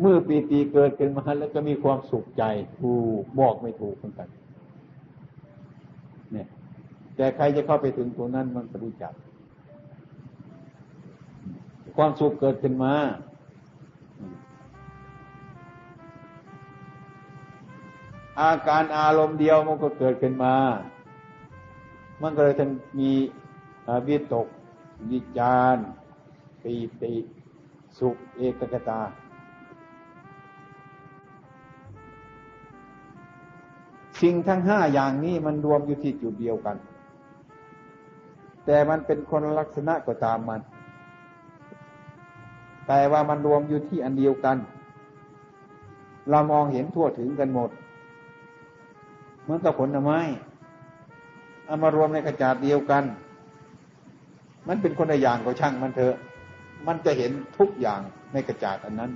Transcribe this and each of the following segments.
เมื่อปีติเกิดขึ้นมาแล้วก็มีความสุขใจถูกบอกไม่ถูกเหมือนกัน เนี่ย แต่ใครจะเข้าไปถึงตรงนั้นมันรู้จัก ความสุขเกิดขึ้นมา อาการอารมณ์เดียวมันก็เกิดขึ้นมา มันก็เลยทั้งมีวิตกวิจารปีติ สุขเอกกตา สิ่งทั้งห้าอย่างนี้มันรวมอยู่ที่จุดเดียวกัน แต่มันเป็นคนลักษณะก็ตามมัน แต่ว่ามันรวมอยู่ที่อันเดียวกัน เรามองเห็นทั่วถึงกันหมด เหมือนกับผลไม้เอามารวมในกระจาดเดียวกัน มันเป็นคนละอย่างก็ช่างมันเถอะ มันจะเห็นทุกอย่างในกระจาดอันนั้น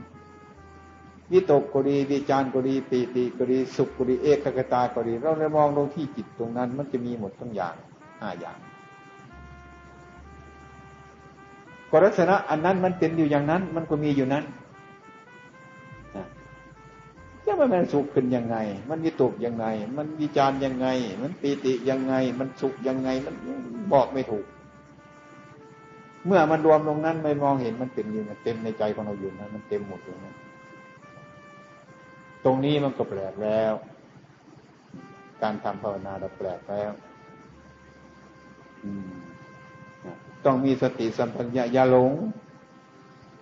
วิตกก็ดีวิจารก็ดีปีติก็ดีสุขก็ดีเอกคตาก็ดี เราเลยมองลงที่จิตตรงนั้น มันจะมีหมดทั้งอย่างห้าอย่างกลักษณะอันนั้นมันเป็นอยู่อย่างนั้น มันก็มีอยู่นั้นจะมันมันสุขขึ้นยังไง มันวิตกยังไง มันวิจารยังไง มันปีติยังไง มันสุขยังไง มันบอกไม่ถูก เมื่อมันรวมลงนั้นไม่มองเห็นมันเป็นอยู่เต็มในใจของเราอยู่นะมันเต็มหมดเลยนะ ตรงนี้มันก็แปลกแล้ว การทำภาวนาเราแปลกแล้วต้องมีสติสัมปัญญาอย่าหลง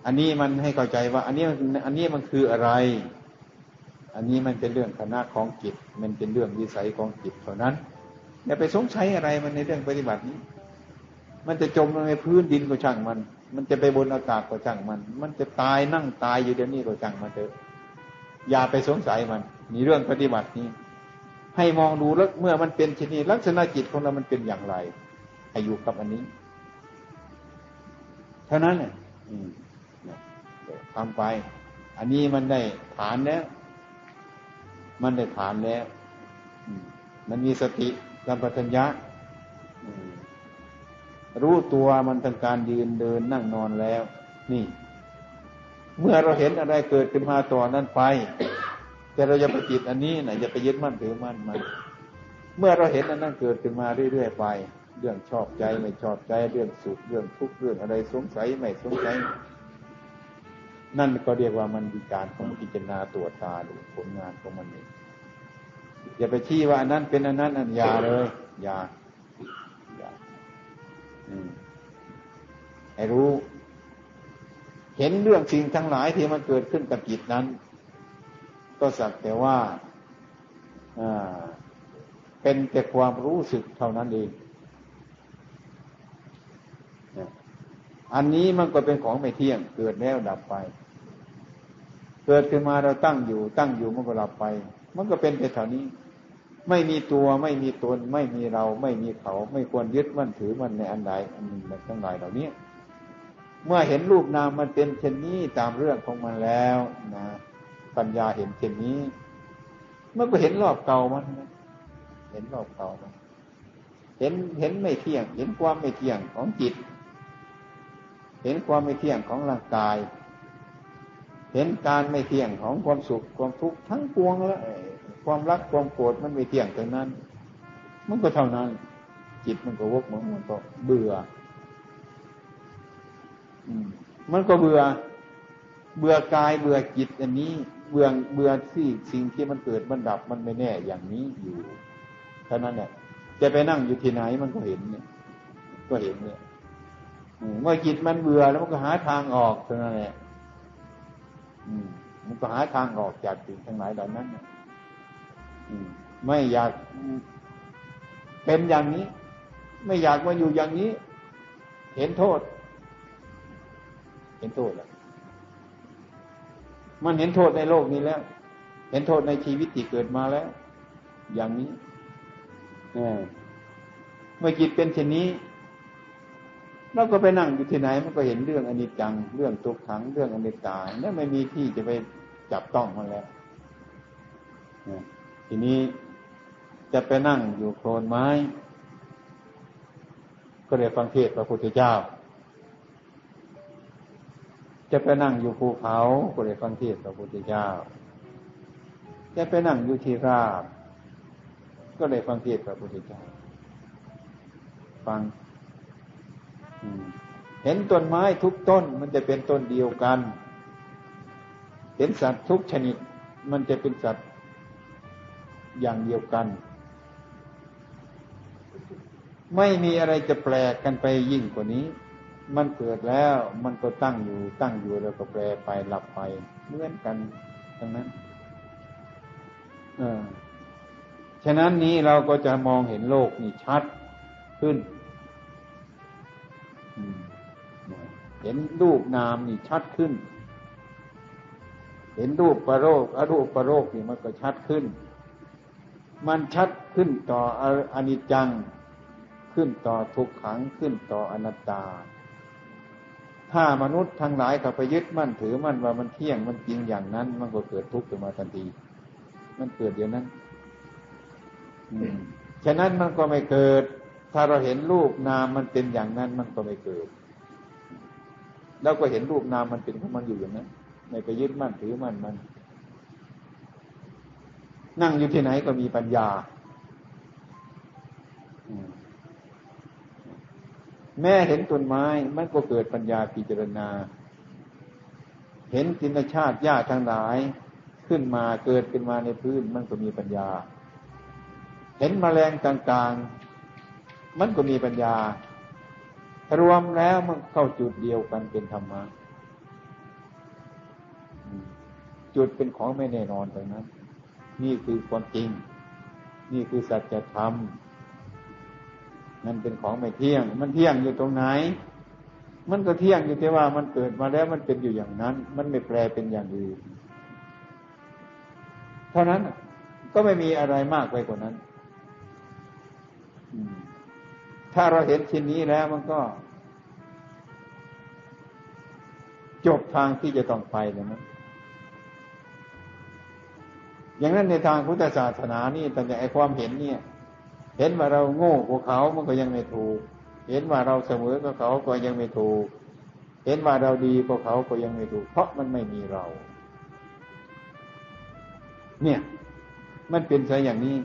อันนี้มันให้เข้าใจว่า อันนี้อันนี้มันคืออะไร อันนี้มันเป็นเรื่องคณะของจิต มันเป็นเรื่องวิสัยของจิตเท่านั้นอย่าไปสงสัยอะไรมันในเรื่องปฏิบัตินี้ มันจะจมลงในพื้นดินก็ช่างมัน มันจะไปบนอากาศก็ช่างมัน มันจะตายนั่งตายอยู่เดี๋ยวนี้ก็ช่างมันเถอะ อย่าไปสงสัยมันมีเรื่องปฏิบัตินี้ ให้มองดูแล้วเมื่อมันเป็นชนิดลักษณะจิตของเรามันเป็นอย่างไรให้อยู่กับอันนี้ เท่านั้นเนี่ยทำไป อันนี้มันได้ฐานแล้ว มันได้ฐานแล้วมันมีสติสัมปชัญญะรู้ตัวมันทางการยืนเดินนั่งนอนแล้ว นี่ เมื่อเราเห็นอะไรเกิดขึ้นมาต่อนั้นไป แต่เราจะไปจิตอันนี้นะอย่าไปยึดมั่นถือมั่นมันเมื่อเราเห็นอันนั้นเกิดขึ้นมาเรื่อยๆไป เรื่องชอบใจไม่ชอบใจเรื่องสุขเรื่องทุกข์เรื่องอะไรสงสัยไม่สงสัยนั่นก็เรียกว่ามันมีการของพิจารณาตัวตาดูผลงานของมันเองอย่าไปชี้ว่าอันนั้นเป็นอันนั้นอันยาเลยยาอย่าให้รู้ เห็นเรื่องสิ่งทั้งหลายที่มันเกิดขึ้นกับจิตนั้น ก็สักแต่ว่าเป็นแต่ความรู้สึกเท่านั้นเอง อันนี้มันก็เป็นของไม่เที่ยง เกิดแล้วดับไป เกิดขึ้นมาเราตั้งอยู่ ตั้งอยู่มันก็ดับไป มันก็เป็นไปเท่านี้ ไม่มีตัวไม่มีตน ไม่มีเรา ไม่มีเขา ไม่ควรยึดมั่นถือมันในอันใดอันหนึ่งทั้งหลายเหล่านี้ เมื่อเห็นรูปนามมันเป็นเช่นนี้ตามเรื่องของมันแล้วนะปัญญาเห็นเช่นนี้ เมื่อก็เห็นรอบเก่ามัน เห็นรอบเก่ามัน เห็นเห็นไม่เที่ยง เห็นความไม่เที่ยงของจิต เห็นความไม่เที่ยงของร่างกาย เห็นการไม่เที่ยงของความสุขความทุกข์ทั้งปวงแล้วความรักความโกรธมันไม่เที่ยงตรงนั้น มันก็เท่านั้น จิตมันก็วกมันก็เบื่อ มันก็เบื่อ เบื่อกายเบื่อจิตอันนี้ เบื่อเบื่อที่สิ่งที่มันเกิดมันดับมันไม่แน่อย่างนี้อยู่เท่านั้นเนี่ยจะไปนั่งอยู่ที่ไหนมันก็เห็นเนี่ย ก็เห็นเนี่ยเมื่อจิตมันเบื่อแล้วมันก็หาทางออกเท่านั้นแหละมันก็หาทางออกจากสิ่งทั้งหลายเหล่านั้นไม่อยากเป็นอย่างนี้ ไม่อยากมาอยู่อย่างนี้ เห็นโทษ เห็นโทษแล้วมันเห็นโทษในโลกนี้แล้ว เห็นโทษในชีวิตที่เกิดมาแล้ว อย่างนี้เมื่อจิตเป็นเช่นนี้เราก็ไปนั่งอยู่ที่ไหน มันก็เห็นเรื่องอนิจจัง เรื่องทุกขัง เรื่องอนิจจาเนี่ยไม่มีที่จะไปจับต้องมันแล้วทีนี้จะไปนั่งอยู่โคลนไม้ ก็เลยฟังเทศพระพุทธเจ้า จะไปนั่งอยู่ภูเขาก็เลยฟังเทศพระพุทธเจ้า จะไปนั่งอยู่ที่ราบ ก็เลยฟังเทศพระพุทธเจ้า ฟังเห็นต้นไม้ทุกต้น มันจะเป็นต้นเดียวกัน เห็นสัตว์ทุกชนิด มันจะเป็นสัตว์อย่างเดียวกัน ไม่มีอะไรจะแปลกกันไปยิ่งกว่านี้ มันเกิดแล้วมันก็ตั้งอยู่ตั้งอยู่แล้วก็แปรไปหลับไปเหมือนกันทั้งนั้น เออฉะนั้นนี้เราก็จะมองเห็นโลกนี่ชัดขึ้นเห็นรูปนามนี่ชัดขึ้น เห็นรูปประโรคอรูปประโรคนี่มันก็ชัดขึ้น มันชัดขึ้นต่ออนิจจัง ขึ้นต่อทุกขังขึ้นต่ออนัตตา ถ้ามนุษย์ทั้งหลายเขาไปยึดมั่นถือมั่นว่ามันเที่ยงมันจริงอย่างนั้น มันก็เกิดทุกข์ขึ้นมาทันที มันเกิดเดี๋ยวนั้นฉะนั้นมันก็ไม่เกิด ถ้าเราเห็นรูปนามมันเป็นอย่างนั้นมันก็ไม่เกิดเราก็เห็นรูปนามมันเป็นของมันอยู่อย่างนั้นไม่ไปยึดมั่นถือมั่นมัน นั่งอยู่ที่ไหนก็มีปัญญา แม่เห็นต้นไม้มันก็เกิดปัญญาพิจารณา เห็นจินชาติหญ้าทั้งหลายขึ้นมาเกิดขึ้นมาในพื้นมันก็มีปัญญา เห็นมแมลงต่างๆ มันก็มีปัญญา รวมแล้วมันเข้าจุดเดียวกันเป็นธรรมะจุดเป็นของไม่แน่นอนตรงนั้น นี่คือความจริง นี่คือสัจธรรม มันเป็นของไม่เที่ยง มันเที่ยงอยู่ตรงไหน มันก็เที่ยงอยู่ที่ว่ามันเกิดมาแล้วมันเป็นอยู่อย่างนั้น มันไม่แปลเป็นอย่างอื่นเท่านั้นก็ไม่มีอะไรมากไปกว่านั้นถ้าเราเห็นชิ้นนี้แล้วมันก็ จบทางที่จะต้องไปแล้วนะอย่างนั้นในทางพุทธศาสนานี่แต่ไอความเห็นเนี่ย เห็นว่าเราโง่กว่าเขามันก็ยังไม่ถูก เห็นว่าเราเสมอกับเขาก็ยังไม่ถูก เห็นว่าเราดีกว่าเขาก็ยังไม่ถูก เพราะมันไม่มีเรา เนี่ย มันเป็นซะอย่างนี้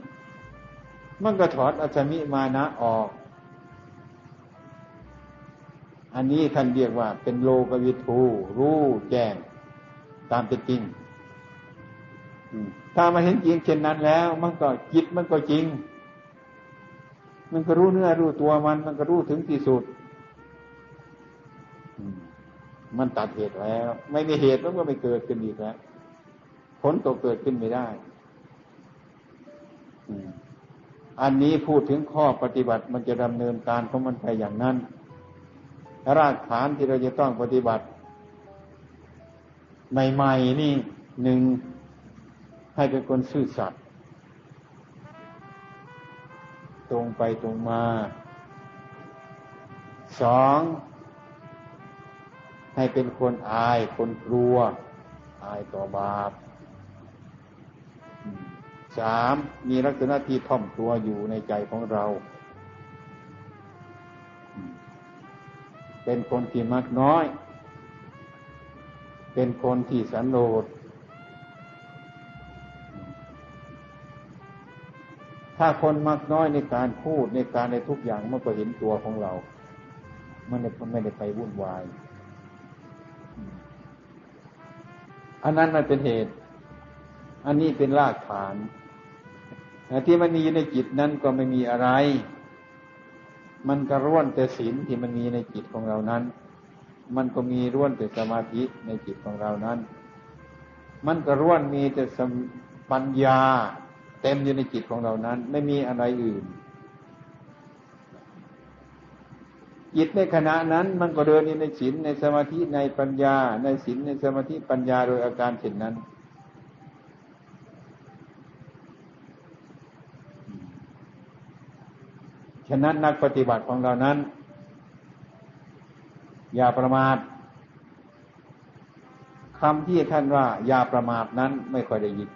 มันก็ถอดอัศมิมานะออก อันนี้ท่านเรียกว่า เป็นโลกวิทูรู้แจ้ง ตามเป็นจริงถ้ามาเห็นจริงเช่นนั้นแล้ว มันก็จิตมันก็จริง มันก็รู้เนื้อรู้ตัวมัน มันก็รู้ถึงที่สุด มันตัดเหตุแล้ว ไม่มีเหตุมันก็ไม่เกิดขึ้นอีกแล้วผลก็เกิดขึ้นไม่ได้ อันนี้พูดถึงข้อปฏิบัติมันจะดำเนินการของมันไปอย่างนั้น รากฐานที่เราจะต้องปฏิบัติใหม่ๆนี่หนึ่งให้เป็นคนซื่อสัตย์ รงไปตรงมาสองให้เป็นคนอาย คนกลัว อายต่อบาปสามมีลักษณะที่ท่อมตัวอยู่ในใจของเรา เป็นคนที่มักน้อย เป็นคนที่สันโดษ ถ้าคนมักน้อยในการพูดในการในทุกอย่างมันก็เห็นตัวของเรา มันไม่ได้ไปวุ่นวาย อันนั้นมันเป็นเหตุ อันนี้เป็นรากฐานที่มันมีอยู่ในจิตนั้นก็ไม่มีอะไร มันก็ร่วนแต่ศีลที่มันมีในจิตของเรานั้น มันก็มีร่วนแต่สมาธิในจิตของเรานั้น มันก็ร่วนมีแต่ปัญญา เต็มอยู่ในจิตของเรานั้น ไม่มีอะไรอื่น จิตในขณะนั้นมันก็เดินอยู่ในศีลในสมาธิในปัญญา ในศีลในสมาธิปัญญาโดยอาการเช่นนั้นฉะนั้นนักปฏิบัติของเรานั้น อย่าประมาทคำที่ท่านว่า อย่าประมาทนั้นไม่ค่อยได้ยิน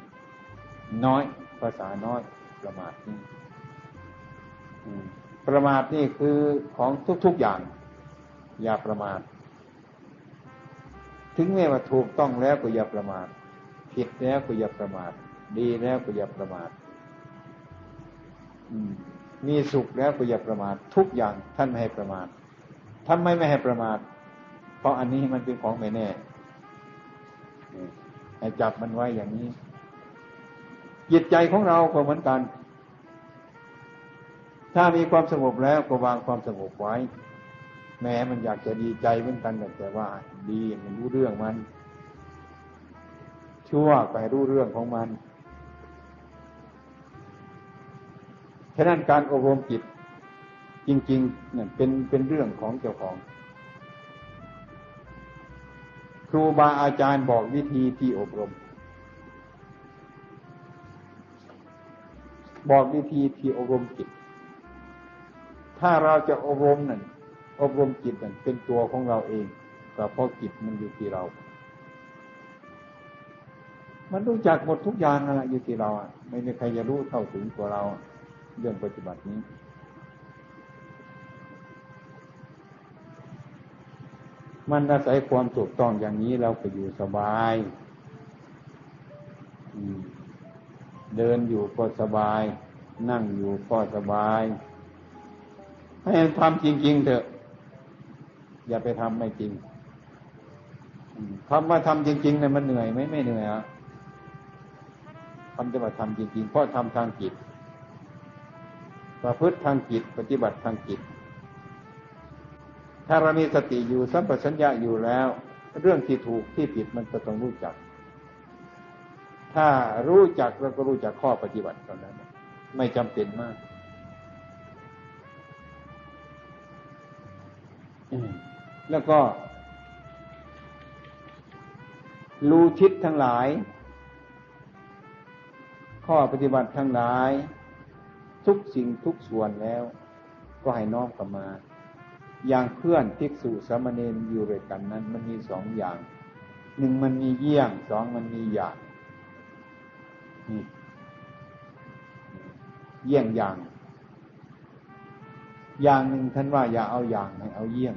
น้อย ภาษาน้อยประมาทนี่ประมาทนี่คือของทุก ๆอย่าง อย่าประมาท ถึงแม้ว่าถูกต้องแล้วก็อย่าประมาท ผิดแล้วก็อย่าประมาท ดีแล้วก็อย่าประมาทมีสุขแล้วก็อย่าประมาท ทุกอย่างท่านไม่ให้ประมาทท่านไม่ไม่ให้ประมาท เพราะอันนี้มันเป็นของไม่แน่ให้จับมันไว้อย่างนี้ จิตใจของเราก็เหมือนกัน ถ้ามีความสงบแล้วก็วางความสงบไว้ แม้มันอยากจะดีใจเหมือนกันแต่ว่า ดีมันรู้เรื่องมัน ชั่วไปรู้เรื่องของมันฉะนั้นการอบรมจิตจริงๆเนี่ยเป็นเป็นเรื่องของเจ้าของ ครูบาอาจารย์บอกวิธีที่อบรม บอกวิธีที่อบรมจิต ถ้าเราจะอบรมนั่นอบรมจิตนั่นเป็นตัวของเราเองก็เพราะจิตมันอยู่ที่เรา มันรู้จักหมดทุกอย่างนะอยู่ที่เราไม่มีใครจะรู้เท่าถึงตัวเรา เรื่องปฏิบัตินี้มันอาศัยความถูกต้องอย่างนี้เราก็อยู่สบาย เดินอยู่ก็สบาย นั่งอยู่ก็สบาย ให้ทำจริง ๆ เถอะ อย่าไปทำไม่จริงคำว่าทำจริงๆเนี่ยมันเหนื่อยไหมไม่เหนื่อยอะคำจะว่าทำจริงๆเพราะทำทางจิตประพฤติทางจิต ปฏิบัติทางจิต ถ้าเรามีสติอยู่สัมปชัญญะอยู่แล้ว เรื่องที่ถูกที่ผิดมันก็ต้องรู้จัก ถ้ารู้จักเราก็รู้จักข้อปฏิบัติตอนนั้นไม่จำเป็นมากแล้วก็รู้ทิศทั้งหลาย ข้อปฏิบัติทั้งหลาย ทุกสิ่งทุกส่วนแล้ว ก็ให้น้อมกลับมา อย่างเพื่อนภิกษุสามเณรอยู่ด้วยกันนั้น มันมีสองอย่าง หนึ่งมันมีเยี่ยงสองมันมีอยาก นี่เยี่ยงอย่าง อย่างหนึ่งท่านว่า อย่าเอาอย่างให้เอาเยี่ยง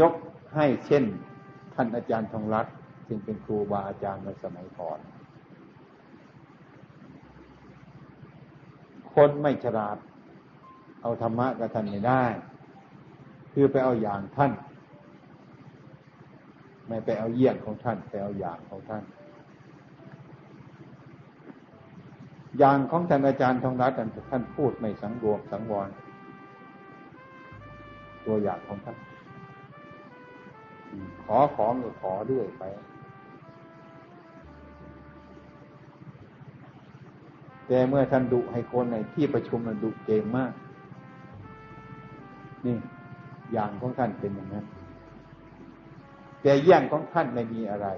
ยกให้เช่น ท่านอาจารย์ทองรัตน์ซึ่งเป็นครูบาอาจารย์ในสมัยก่อน คนไม่ฉลาด เอาธรรมะกับท่านไม่ได้ คือไปเอาอย่างท่าน ไม่ไปเอาเยี่ยงของท่านไปเอาอย่างของท่าน อย่างของท่านอาจารย์ทองรัตน์ท่านพูดไม่สังรวมสังวร ตัวอย่างของท่าน ขอของก็ขอเรื่อยไป แต่เมื่อท่านดุให้คนในที่ประชุมมันดุเก่งมาก นี่ อย่างของท่านเป็นอย่างนั้น แต่อย่างของท่านไม่มีอะไร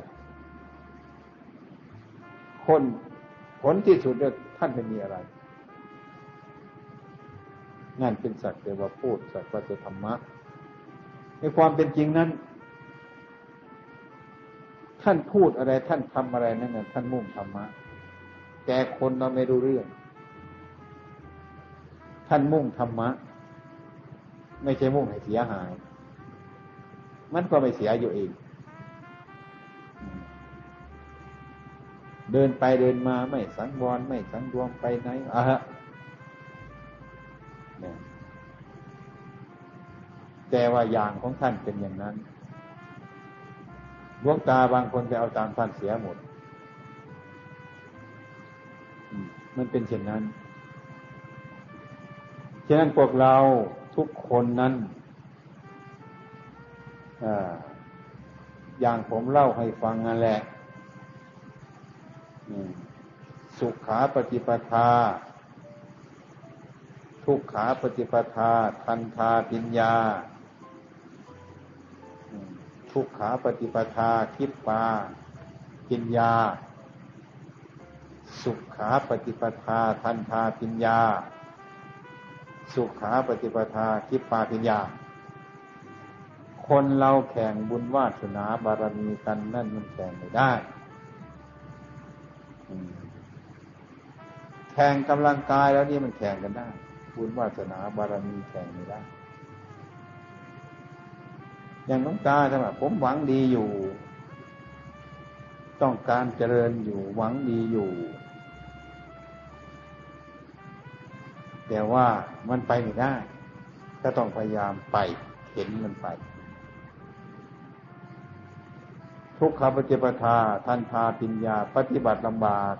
คนผลที่สุดเนี่ยท่านไม่มีอะไรนั่นเป็นสักแต่ว่าพูดสักว่าจะธรรมะ ในความเป็นจริงนั้น ท่านพูดอะไรท่านทำอะไรนั่นท่านมุ่งธรรมะแกคนเราไม่รู้เรื่อง ท่านมุ่งธรรมะ ไม่ใช่มุ่งให้เสียหาย มันก็ไม่เสียอยู่เอง เดินไปเดินมาไม่สังวรไม่สังรวมไปไหนอะฮะแต่ว่าอย่างของท่านเป็นอย่างนั้นดวงตาบางคนไปเอาตามท่านเสียหมด มันเป็นเช่นนั้น ฉะนั้นพวกเราทุกคนนั้น อย่างผมเล่าให้ฟังนั่นแหละสุขาปฏิปทา ทุกขาปฏิปทา ทันทาปิญญา ทุกขาปฏิปทาคิดปาปิญญา สุขาปฏิปทา ทันทาปิญญา สุขาปฏิปทาคิปาปิญญา คนเราแข่งบุญวาสนาบารมีกันนั่นมันแข่งไม่ได้แข่งกำลังกายแล้วนี่มันแข่งกันได้ บุญวาสนาบารมีแข่งไม่ได้ อย่างน้องตาใช่ไหมผมหวังดีอยู่ ต้องการเจริญอยู่ หวังดีอยู่ แต่ว่ามันไปไม่ได้ ก็ต้องพยายามไป เห็นมันไป ทุกขปฏิปทาทันทาปิญญา ปฏิบัติลำบาก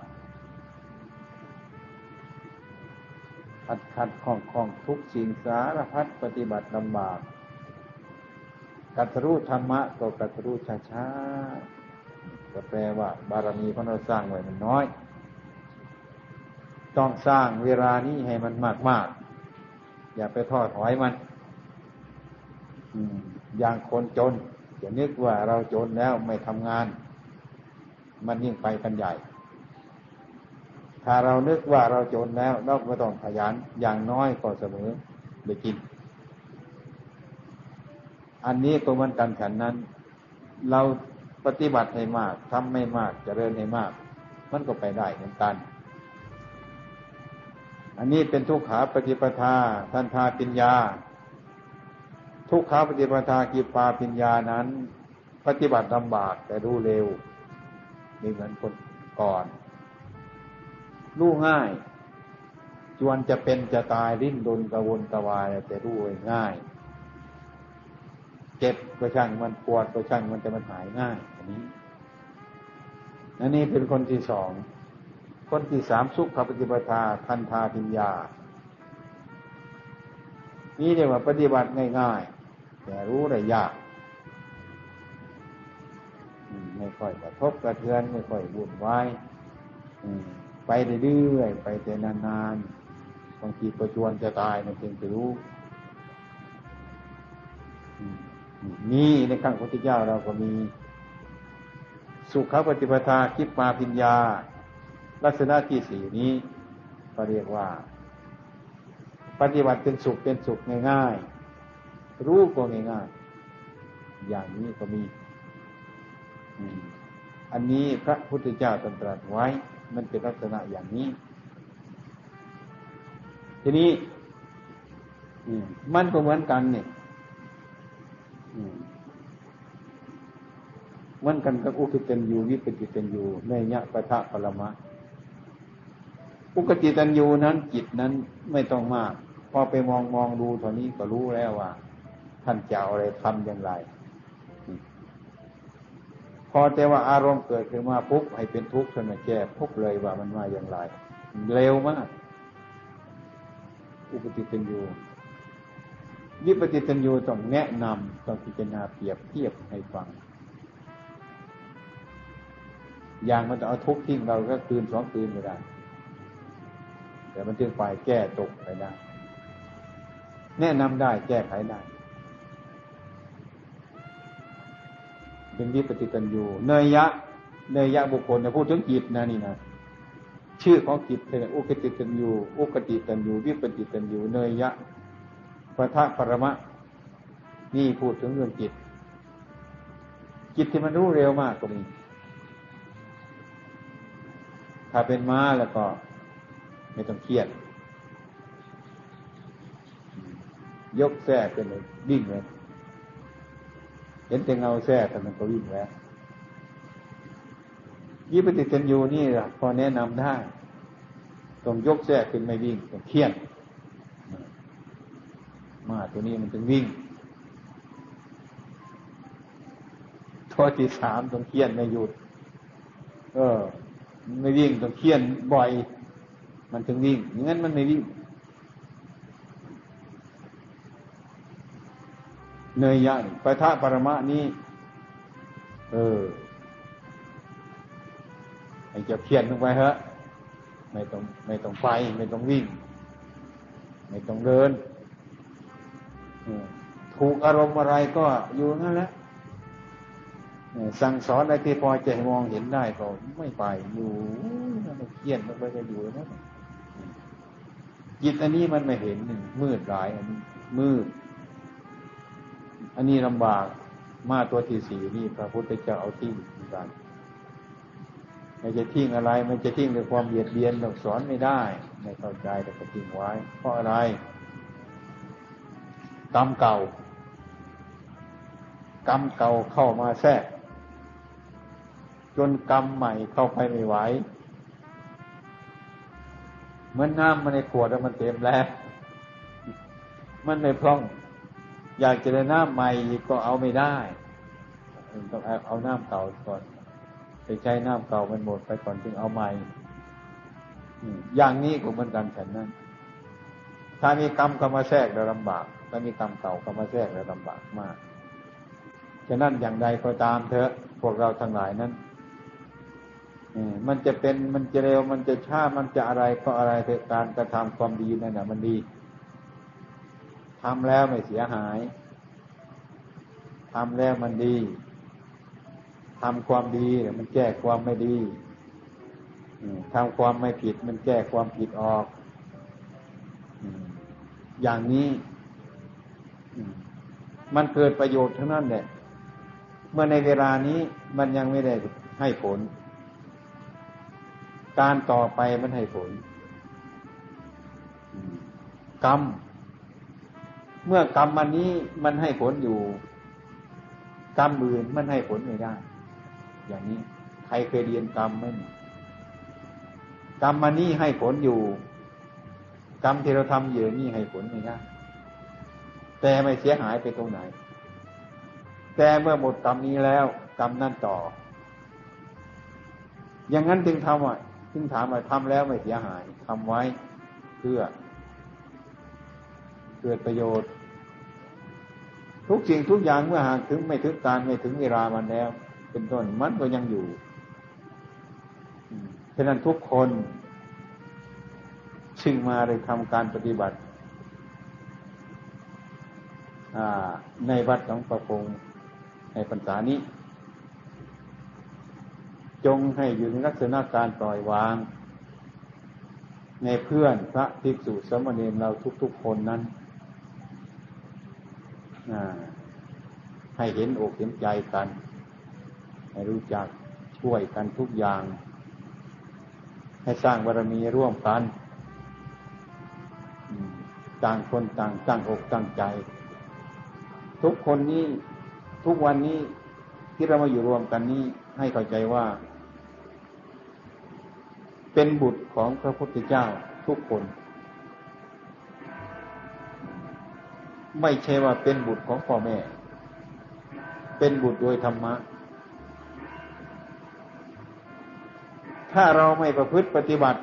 ขัดขัดข้องข้องทุกสิ่งสารพัดปฏิบัติลำบากกัตรู้ธรรมะก็กัตรู้ช้าช้าก็แปลว่า บารมีของเราสร้างไว้มันน้อย ต้องสร้างเวลานี้ให้มันมากมากอย่าไปทอดถอยมัน อย่างคนจน อย่านึกว่าเราจนแล้วไม่ทำงาน มันยิ่งไปกันใหญ่ ถ้าเรานึกว่าเราจนแล้วเราก็ต้องขยันอย่างน้อยก็เสมอไปกิน อันนี้ก็เหมือนกันฉันนั้น เราปฏิบัติให้มากทำไม่มากจเจริญให้มาก มันก็ไปได้เหมือนกัน อันนี้เป็นทุกขาปฏิปทา ทันทาปิญญา ทุกขาปฏิปทากิปาปิญญานั้น ปฏิบัติลำบากแต่รู้เร็วนี่เหมือนคนก่อนรู้ง่ายจวนจะเป็นจะตายริ้นดนกระวนกระวายแต่รู้ง่าย เจ็บก็ช่างมันปวดก็ช่างมันจะมันหายง่ายอันนี้อันนี้เป็นคนที่สองคนที่สามสุขปฏิปทาทันทาปิญญานี่เรียกว่าปฏิบัติง่ายๆ แต่รู้ได้ยากไม่ค่อยกระทบกระเทือน ไม่ค่อยวุ่นวายไปเรื่อยๆไปแต่นานๆบางทีประชวนจะตายมันเพียงจะรู้นี่ในขั้งพระพุทธเจ้าเราก็มี สุขปฏิปทาคิปมาพิญญา ลักษณะที่สี่นี้ก็เรียกว่า ปฏิบัติเป็นสุขเป็นสุขง่ายๆ รู้ก็ง่ายๆอย่างนี้ก็มีอันนี้พระพุทธเจ้าตรัสไว้ มันเป็นลักษณะอย่างนี้ ทีนี้มันก็เหมือนกันเนี่ยเหมือนกันกับอุกตินยูวิปจิตันยูในยะปะทะปรมะอุกติตันยูนั้นจิตนั้นไม่ต้องมาก พอไปมองมองดูเท่านี้ก็รู้แล้วว่า ท่านจะอะไรทำอย่างไร พอแต่ว่าอารมณ์เกิดขึ้นมาปุ๊บให้เป็นทุกข์ขึ้นมาแก้ปุ๊บเลยว่ามันมาอย่างไร เร็วมาก อุปติตันยูวิปติตันยูต้องแนะนำต้องพิจารณาเปรียบเทียบให้ฟัง อย่างมันจะเอาทุกข์ทิ้งเราก็คืนสองคืนไม่ได้แต่มันจึงไปแก้ตกไปได้แนะนำได้แก้ไขได้ เป็นวิปฏิตันยูเนยยะเนยยะบุคคลเนี่ยพูดถึงจิตนะนี่นะชื่อของจิตเป็นอุกติตันยูอุกติตันยูวิปฏิตันยูเนยยะพระทะปรมะ นี่พูดถึงเรื่องจิต จิตที่มันรู้เร็วมากก็มีถ้าเป็นม้าแล้วก็ ไม่ต้องเครียด ยกแท้เป็นเลยดิ่งเลย เห็นแต่เงาแท้แต่มันก็วิ่งแล้วยี่ปฏิจันยูนี่พอแนะนำได้ต้องยกแท้ขึ้นไม่วิ่งต้องเคียนมาตัวนี้มันถึงวิ่งตัวที่สามต้องเคียนไม่หยุด เออ ไม่วิ่งต้องเคียนบ่อย มันถึงวิ่งอย่างนั้นมันไม่วิ่ง เนยยะปะทะปรมะนี้ เออไอ้จะเพียนลงไปเถอะไม่ต้องไม่ต้องไป ไม่ต้องวิ่ง ไม่ต้องเดินถูกอารมณ์อะไรก็อยู่นั่นแหละสั่งสอนอะไรที่พอใจมองเห็นได้ก็ไม่ไปอยู่เพียนลงไปก็อยู่นั่นจิตอันนี้มันไม่เห็นมืดหลายอันนี้มืด อันนี้ลำบากมาตัวที่สี่นี่พระพุทธเจ้าเอาทิ้งเหมือนกันไม่จะทิ้งอะไรไม่จะทิ้งด้วยความเบียดเบียนเราสอนไม่ได้ไม่เข้าใจแต่ก็ทิ้งไว้ เพราะอะไรกรรมเก่ากรรมเก่าเข้ามาแทรก จนกรรมใหม่เข้าไปไม่ไหวเหมือนน้ำมันในขวดแล้วมันเต็มแล้ว มันไม่พร่อง อยากจะได้น้ำใหม่ก็เอาไม่ได้ต้องเอาน้ำเก่าก่อนไปใช้น้ำเก่ามันหมดไปก่อนจึงเอาใหม่อย่างนี้ก็เหมือนกันฉันนั้น ถ้ามีกรรมเข้ามาแทรกเราลำบาก ถ้ามีกรรมเก่าเข้ามาแทรกเราลำบากมาก ฉะนั้นอย่างใดก็ตามเถอะ พวกเราทั้งหลายนั้นมันจะเป็นมันจะเร็วมันจะช้ามันจะอะไรก็อะไรเถอะการกระทำความดีนั่นแหะมันดี ทำแล้วไม่เสียหายทำแล้วมันดีทำความดีมันแก้ความไม่ดีทำความไม่ผิดมันแก้ความผิดออก อย่างนี้มันเกิดประโยชน์ทั้งนั้นแหละ เมื่อในเวลานี้มันยังไม่ได้ให้ผล การต่อไปมันให้ผล กรรม เมื่อกรรมมันนี้มันให้ผลอยู่ กรรมอื่นมันให้ผลไม่ได้ อย่างนี้ ใครเคยเรียนกรรมไหมกรรมมันนี้ให้ผลอยู่ กรรมที่เราทำอยู่นี่ให้ผลไม่ได้ แต่ไม่เสียหายไปตรงไหน แต่เมื่อหมดกรรมนี้แล้ว กรรมนั่นต่อ อย่างนั้นจึงทำอะจึงถามว่าทำแล้วไม่เสียหายทำไว้เพื่อเกิดประโยชน์ ทุกสิ่งทุกอย่างเมื่อหากถึงไม่ถึงการไม่ถึงเวลามันแล้ว เป็นต้นมันก็ยังอยู่ฉะนั้นทุกคนชึงมาเลยทำการปฏิบัติในวัดของประพงในพรรษานี้ จงให้อยู่ในลักษณะการปล่อยวาง ในเพื่อนพระภิกษุสมณีเราทุกๆคนนั้น ให้เห็นอกเห็นใจกัน ให้รู้จักช่วยกันทุกอย่าง ให้สร้างบารมีร่วมกันต่างคนต่างตั้งอกตั้งใจ ทุกคนนี้ทุกวันนี้ที่เรามาอยู่รวมกันนี้ให้เข้าใจว่า เป็นบุตรของพระพุทธเจ้าทุกคน ไม่ใช่ว่าเป็นบุตรของพ่อแม่ เป็นบุตรโดยธรรมะ ถ้าเราไม่ประพฤติปฏิบัติ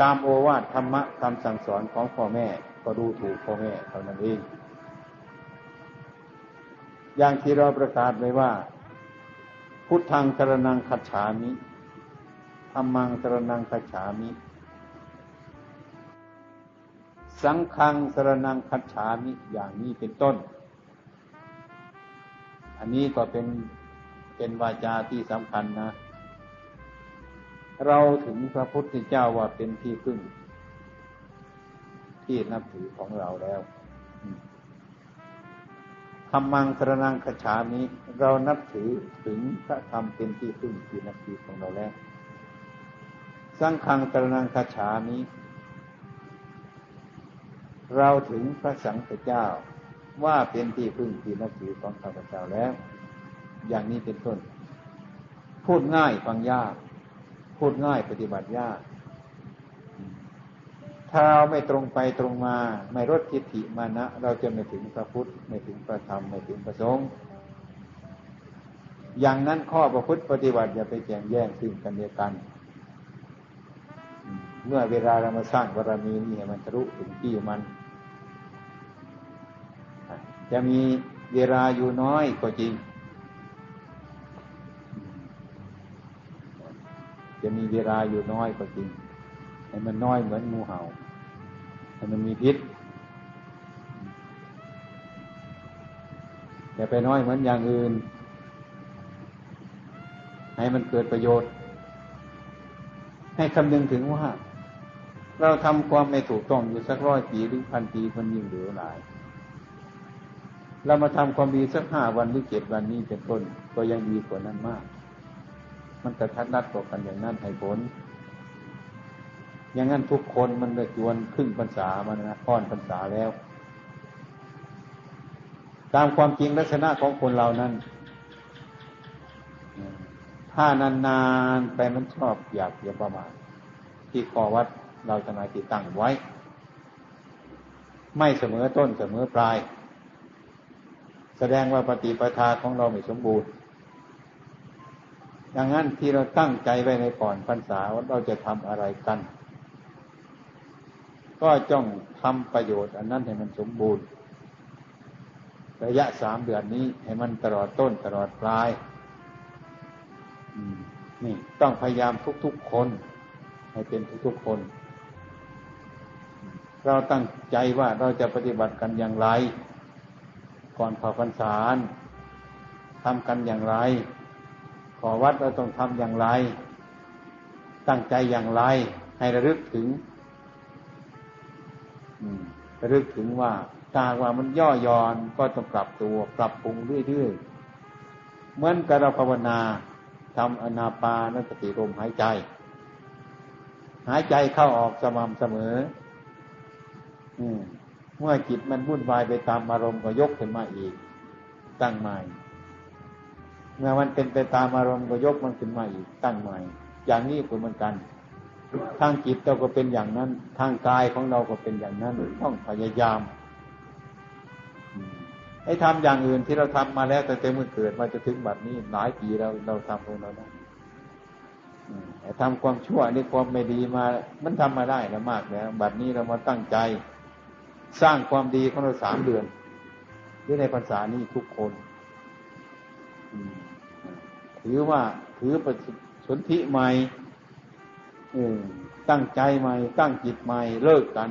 ตามโอวาทธรรมะคำสั่งสอนของพ่อแม่ ก็ดูถูกพ่อแม่เท่านั้นเอง อย่างที่เราประกาศไว้ว่า พุทธังสรนังคัจฉามิธรรมังสรนังคัจฉามิ สังฆังสรนังคัจฉามิอย่างนี้เป็นต้น อันนี้ก็เป็นเป็นวาจาที่สำคัญนะ เราถึงพระพุทธเจ้าว่าเป็นที่พึ่ง ที่นับถือของเราแล้วธรรมังสรนังขฉามิเรานับถือถึงพระธรรมเป็นที่พึ่งที่นับถือของเราแล้วสร้างคังสรนังขฉามิ เราถึงพระสังฆเจ้าว่าเป็นที่พึ่งที่นับถือของข้าพเจ้าแล้ว อย่างนี้เป็นต้น พูดง่ายฟังยาก พูดง่ายปฏิบัติยาก ถ้าเราไม่ตรงไปตรงมา ไม่ลดทิฏฐิมานะ เราจะไม่ถึงพระพุทธ ไม่ถึงพระธรรม ไม่ถึงพระสงฆ์อย่างนั้นข้อประพฤติปฏิบัติอย่าไปแข่งแย่งซึ่งกันเดียวกัน เมื่อเวลาเรามาสร้างบารมีนี่มันทะลุถึงที่มัน จะมีเวลาอยู่น้อยก็จริง จะมีเวลาอยู่น้อยก็จริงให้มันน้อยเหมือนงูเห่าให้มันมีพิษอย่าไปน้อยเหมือนอย่างอื่น ให้มันเกิดประโยชน์ ให้คำนึงถึงว่า เราทำความไม่ถูกต้องอยู่สักร้อยปีหรือพันปีมันยิ่งเหลือหลาย เรามาทำความดีสักห้าวันหรือเจ็ดวันนี้เป็นต้น ก็ยังดีกว่านั้นมาก มันจะทัดนัดต่อกันอย่างนั้นให้ผล อย่างนั้นทุกคนมันได้จวนครึ่งพรรษามันนะค่อนพรรษาแล้ว ตามความจริงลักษณะของคนเรานั้น ถ้านานๆไปมันชอบอยากเยียประมาทที่ขอวัดเราทนายที่ตั้งไว้ ไม่เสมอต้นเสมอปลาย แสดงว่าปฏิปทาของเราไม่สมบูรณ์ ดังนั้นที่เราตั้งใจไว้ในก่อนพรรษาว่าเราจะทำอะไรกัน ก็จ้องทำประโยชน์ อันนั้นให้มันสมบูรณ์ ระยะสามเดือนนี้ให้มันตลอดต้นตลอดปลายนี่ต้องพยายามทุกๆคน ให้เป็นทุกๆคน เราตั้งใจว่าเราจะปฏิบัติกันอย่างไร ก่อนเผาพรรษาทำกันอย่างไร ขอวัดเราต้องทำอย่างไร ตั้งใจอย่างไร ให้ระลึกถึงระลึกถึงว่าตาว่ามันย่อยอนก็ต้องปรับตัว ปรับปรุงเรื่อยๆ เหมือนกับเราภาวนาทำอนาปานสติลมหายใจ หายใจเข้าออกสม่ำเสมอ เมื่อจิตมันวุ่นวายไปตามอารมณ์ก็ยกขึ้นมาอีก ตั้งใหม่ เมื่อมันเป็นไปตามอารมณ์ก็ยกมันขึ้นมาอีก ตั้งใหม่ อย่างนี้ก็เหมือนกันทางจิตเราก็เป็นอย่างนั้น ทางกายของเราก็เป็นอย่างนั้นต้องพยายามไอ้ทำอย่างอื่นที่เราทำมาแล้วแต่เต็มมือเกิดมาจะถึงบัดนี้หลายปีเราเราทำของเราได้แต่ทำความชั่วนี่ความไม่ดีมา มันทำมาได้แล้วมากแล้วบัดนี้เรามาตั้งใจ สร้างความดีของเราสามเดือนด้วยในภาษานี้ทุกคนถือว่าถือปฏิสนธิใหม่ตั้งใจใหม่ ตั้งจิตใหม่เลิกกัน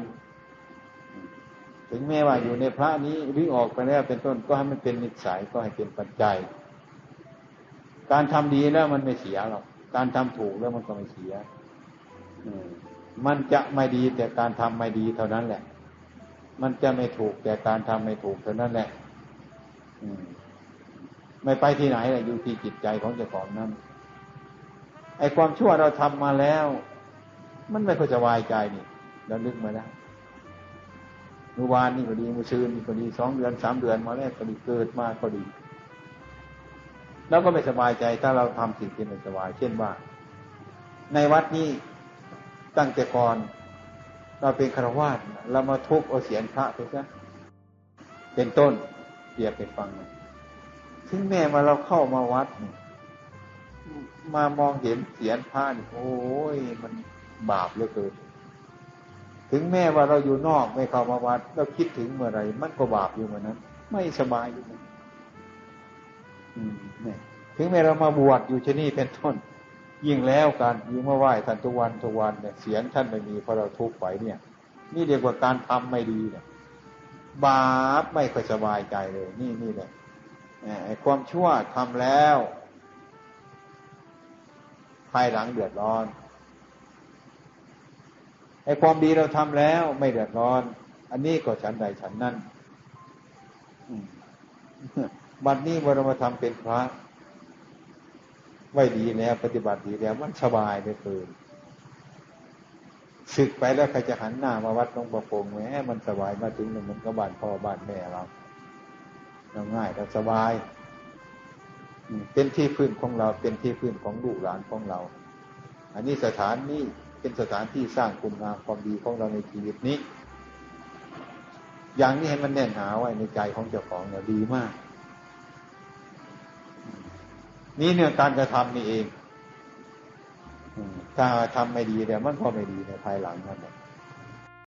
ถึงแม้ว่าอยู่ในพระนี้หรือออกไปแล้วเป็นต้นก็ให้มันเป็นนิสัยก็ให้เป็นปัจจัย การทำดีแล้วมันไม่เสียหรอกการทำถูกแล้วมันก็ไม่เสียมันจะไม่ดีแต่การทำไม่ดีเท่านั้นแหละ มันจะไม่ถูกแต่การทำไม่ถูกเท่านั้นแหละไม่ไปที่ไหนเลยอยู่ที่จิตใจของเจ้าของนั้นไอ้ความชั่วเราทำมาแล้ว มันไม่ค่อยจะวายใจนี่เราลึกมาแล้วมื่อวานนี่ก็ดีมื่อซืนนี่ก็ดีสองเดือนสามเดือนมาแล้วก็ดีเกิดมาก็ดีแล้วก็ไม่สบายใจถ้าเราทำสิ่งที่ไม่สบาย เช่นว่า ในวัดนี้ตั้งแต่ก่อน เราเป็นคารวาสเรามาทุบเอาเสียนพระไปซะเป็นต้นเปรียบไปฟังถึงแม้มาเราเข้ามาวัดมามองเห็นเสียนพระนี่โอ้ยมันบาปเหลือเกินถึงแม้ว่าเราอยู่นอกไม่เข้ามาวัดเราคิดถึงเมื่อไรมันก็บาปอยู่เหมือนนั้น ไม่สบายอยู่นี่ถึงแม้เรามาบวชอยู่ที่นี่เป็นต้น ยิ่งแล้วการยิ่งมาไหว้ท่านทุกวันทุกวันเนี่ยเสียงท่านไม่มีเพราะเราทุกข์ไปเนี่ย นี่เรียกว่าการทำไม่ดีเนี่ยบาปไม่ค่อยสบายใจเลย นี่นี่เลยไอความชั่วทำแล้ว ภายหลังเดือดร้อนไอ้ความดีเราทำแล้วไม่เดือดร้อน อันนี้ก็ฉันใดฉันนั่นบัดนี้เรามาทำเป็นพระ ไว้ดีแล้ว ปฏิบัติดีแล้วมันสบายไปเกินศึกไปแล้วใครจะหันหน้ามาวัดตรงประพงแม้มันสบายมาถึงมันก็บ้านพ่อบ้านแม่เราเราง่ายเราสบายเป็นที่พื้นของเราเป็นที่พื้นของลูกหลานของเรา อันนี้สถานนี้เป็นสถานที่สร้างคุณงามความดีของเราในชีวิตนี้ อย่างนี้ให้มันแน่นหนาไว้ในใจของเจ้าของเนี่ยดีมาก นี่เนี่ยการกระทำนี่เองถ้าทำไม่ดีแต่มันก็ไม่ดีในภายหลังนั่นแหละ